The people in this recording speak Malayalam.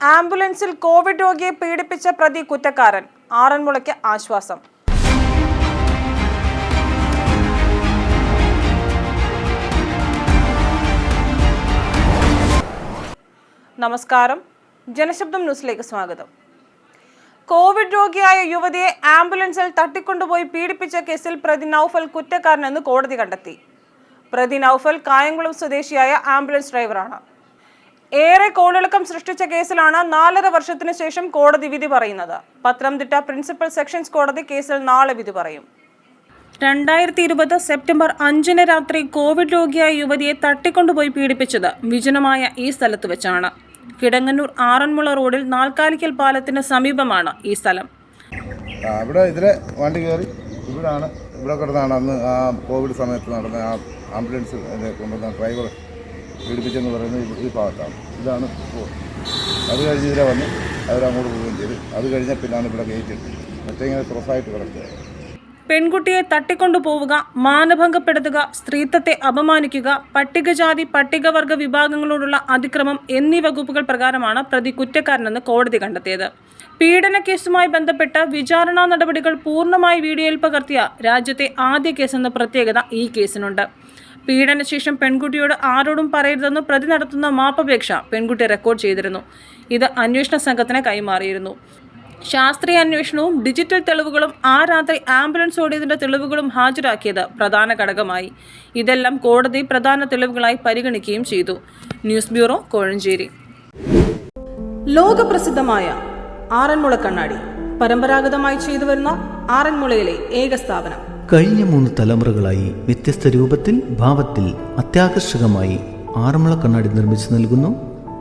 ആംബുലൻസിൽ കോവിഡ് രോഗിയെ പീഡിപ്പിച്ച പ്രതി കുറ്റക്കാരൻ. ആറന്മുളയ്ക്ക് ആശ്വാസം. നമസ്കാരം. ജനശബ്ദം ന്യൂസിലേക്ക് സ്വാഗതം. കോവിഡ് രോഗിയായ യുവതിയെ ആംബുലൻസിൽ തട്ടിക്കൊണ്ടുപോയി പീഡിപ്പിച്ച കേസിൽ പ്രതി നൌഫൽ കുറ്റക്കാരനെന്ന് കോടതി കണ്ടെത്തി. പ്രതി നൌഫൽ കായംകുളം സ്വദേശിയായ ആംബുലൻസ് ഡ്രൈവറാണ്. ഏറെ കോളിളക്കം സൃഷ്ടിച്ച കേസിലാണ് നാലര വർഷത്തിനു ശേഷം കോടതി വിധി പറയുന്നത്. പത്തനംതിട്ട പ്രിൻസിപ്പൽ സെക്ഷൻസ് കോടതി കേസിൽ നാളെ വിധി പറയും. രണ്ടായിരത്തി ഇരുപത് സെപ്റ്റംബർ അഞ്ചിന് രാത്രി കോവിഡ് രോഗിയായ യുവതിയെ തട്ടിക്കൊണ്ടുപോയി പീഡിപ്പിച്ചത് വിജനമായ ഈ സ്ഥലത്ത് വെച്ചാണ്. കിടങ്ങന്നൂർ ആറന്മുള റോഡിൽ നാൽക്കാലിക്കൽ പാലത്തിന് സമീപമാണ് ഈ സ്ഥലം. ഇവിടെ ഇതിലെ വണ്ടി കയറി ഇവിടാണ് ഇവിടെ കിടന്നാണ് അന്ന് ആ കോവിഡ് സമയത്ത് നടന്ന ആ ആംബുലൻസ് കൊണ്ടുവന്ന ഡ്രൈവർ പീഡിപ്പിച്ചെന്ന് പറയുന്നത് ഈ- ഭാഗത്താണ്. ഇതാണ് അത് കഴിഞ്ഞ് ഇതിലെ വന്ന് അവരങ്ങോട്ട് പോവുകയും ചെയ്തു. അത് കഴിഞ്ഞാൽ പിന്നാണ് ഇവിടെ ഗേറ്റ് മറ്റേ ഇങ്ങനെ ക്രോസായിട്ട് കിടക്കുക പെൺകുട്ടിയെ തട്ടിക്കൊണ്ടുപോവുക മാനഭംഗപ്പെടുത്തുക സ്ത്രീത്വത്തെ അപമാനിക്കുക പട്ടികജാതി പട്ടികവർഗ വിഭാഗങ്ങളോടുള്ള അതിക്രമം എന്നീ വകുപ്പുകൾ പ്രകാരമാണ് പ്രതി കുറ്റക്കാരനെന്ന് കോടതി കണ്ടെത്തിയത്. പീഡന കേസുമായി ബന്ധപ്പെട്ട വിചാരണാ നടപടികൾ പൂർണമായി വീഡിയോയിൽ പകർത്തിയ രാജ്യത്തെ ആദ്യ കേസെന്ന പ്രത്യേകത ഈ കേസിനുണ്ട്. പീഡനശേഷം പെൺകുട്ടിയോട് ആരോടും പറയരുതെന്ന് പ്രതി നടത്തുന്ന മാപ്പപേക്ഷ പെൺകുട്ടി റെക്കോർഡ് ചെയ്തിരുന്നു. ഇത് അന്വേഷണ സംഘത്തിന് കൈമാറിയിരുന്നു. ശാസ്ത്രീയ അന്വേഷണവും ഡിജിറ്റൽ തെളിവുകളും ആ രാത്രി ആംബുലൻസ് ഓടിയതിന്റെ തെളിവുകളും ഹാജരാക്കിയത് പ്രധാന ഘടകമായി. ഇതെല്ലാം കോടതി പ്രധാന തെളിവുകളായി പരിഗണിക്കുകയും ചെയ്തു. News bureau Kozhencherry. ലോകപ്രസിദ്ധമായ ആറന്മുള കണ്ണാടി. പരമ്പരാഗതമായി ചെയ്തു വരുന്ന ആറന്മുളയിലെ ഏക സ്ഥാപനം. കഴിഞ്ഞ മൂന്ന് തലമുറകളായി വ്യത്യസ്ത രൂപത്തിൽ ഭാവത്തിൽ അത്യാകർഷകമായി ആറന്മുള കണ്ണാടി നിർമ്മിച്ചു നൽകുന്നു.